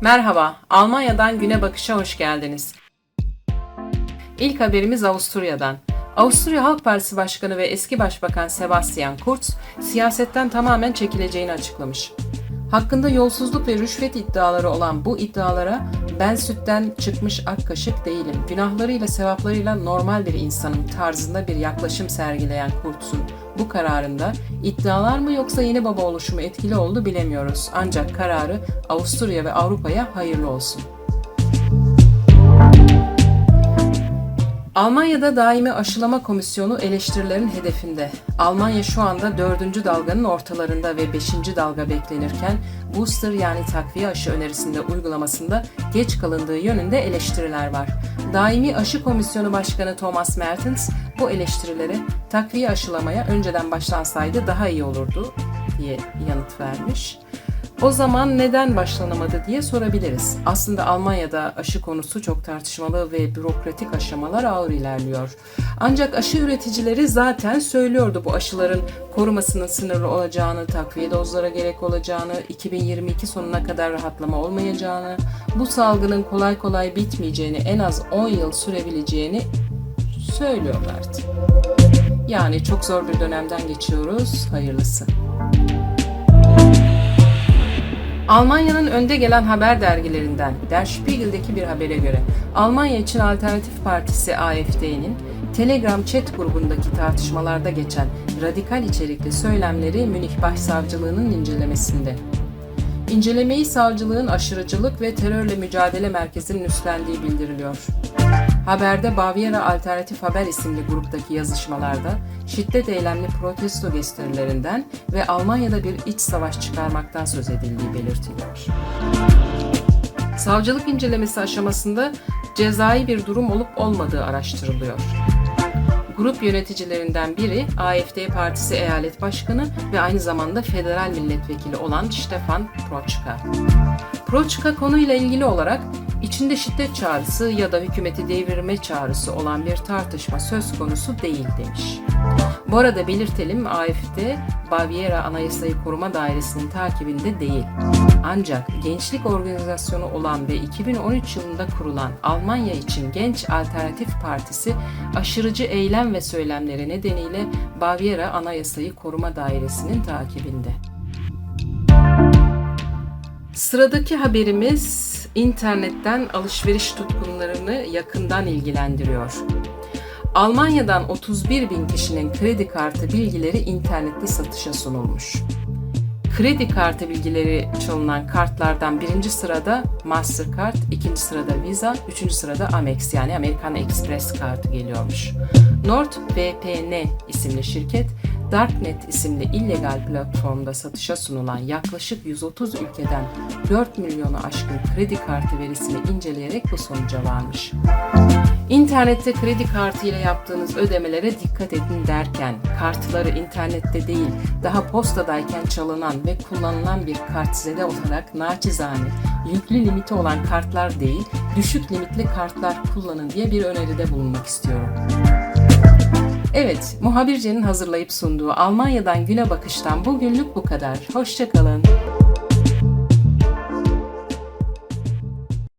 Merhaba, Almanya'dan Güne Bakış'a hoş geldiniz. İlk haberimiz Avusturya'dan. Avusturya Halk Partisi Başkanı ve eski Başbakan Sebastian Kurz, siyasetten tamamen çekileceğini açıklamış. Hakkında yolsuzluk ve rüşvet iddiaları olan bu iddialara ben sütten çıkmış ak kaşık değilim, günahlarıyla sevaplarıyla normal bir insanım tarzında bir yaklaşım sergileyen Kurz'un bu kararında iddialar mı yoksa yeni baba oluşumu etkili oldu bilemiyoruz. Ancak kararı Avusturya ve Avrupa'ya hayırlı olsun. Almanya'da daimi aşılama komisyonu eleştirilerin hedefinde. Almanya şu anda dördüncü dalganın ortalarında ve beşinci dalga beklenirken booster yani takviye aşı önerisinde uygulamasında geç kalındığı yönünde eleştiriler var. Daimi Aşı Komisyonu Başkanı Thomas Mertens bu eleştirilere takviye aşılamaya önceden başlansaydı daha iyi olurdu diye yanıt vermiş. O zaman neden başlanamadı diye sorabiliriz. Aslında Almanya'da aşı konusu çok tartışmalı ve bürokratik aşamalar ağır ilerliyor. Ancak aşı üreticileri zaten söylüyordu bu aşıların korumasının sınırlı olacağını, takviye dozlara gerek olacağını, 2022 sonuna kadar rahatlama olmayacağını, bu salgının kolay kolay bitmeyeceğini, en az 10 yıl sürebileceğini söylüyorlardı. Yani çok zor bir dönemden geçiyoruz. Hayırlısı. Almanya'nın önde gelen haber dergilerinden Der Spiegel'deki bir habere göre Almanya için Alternatif Partisi AFD'nin Telegram chat grubundaki tartışmalarda geçen radikal içerikli söylemleri Münih Başsavcılığı'nın incelemesinde. İncelemeyi savcılığın aşırıcılık ve terörle mücadele merkezinin üstlendiği bildiriliyor. Haberde Baviera Alternatif Haber isimli gruptaki yazışmalarda şiddet eylemli protesto gösterilerinden ve Almanya'da bir iç savaş çıkarmaktan söz edildiği belirtiliyor. Savcılık incelemesi aşamasında cezai bir durum olup olmadığı araştırılıyor. Grup yöneticilerinden biri AFD Partisi Eyalet Başkanı ve aynı zamanda federal milletvekili olan Stefan Proçka. Proçka konuyla ilgili olarak içinde şiddet çağrısı ya da hükümeti devirme çağrısı olan bir tartışma söz konusu değil demiş. Bu arada belirtelim AFD, Baviera Anayasayı Koruma Dairesi'nin takibinde değil. Ancak gençlik organizasyonu olan ve 2013 yılında kurulan Almanya için Genç Alternatif Partisi aşırıcı eylem ve söylemleri nedeniyle Baviera Anayasayı Koruma Dairesi'nin takibinde. Sıradaki haberimiz internetten alışveriş tutkunlarını yakından ilgilendiriyor. Almanya'dan 31 bin kişinin kredi kartı bilgileri internette satışa sunulmuş. Kredi kartı bilgileri çalınan kartlardan birinci sırada Mastercard, ikinci sırada Visa, üçüncü sırada Amex yani Amerikan Express kartı geliyormuş. NordVPN isimli şirket Darknet isimli illegal platformda satışa sunulan yaklaşık 130 ülkeden 4 milyonu aşkın kredi kartı verisini inceleyerek bu sonuca varmış. İnternette kredi kartı ile yaptığınız ödemelere dikkat edin derken kartları internette değil daha postadayken çalınan ve kullanılan bir kartzede olarak naçizane yüklü limiti olan kartlar değil düşük limitli kartlar kullanın diye bir öneride bulunmak istiyorum. Evet, muhabircenin hazırlayıp sunduğu Almanya'dan Güne Bakış'tan bugünlük bu kadar. Hoşçakalın.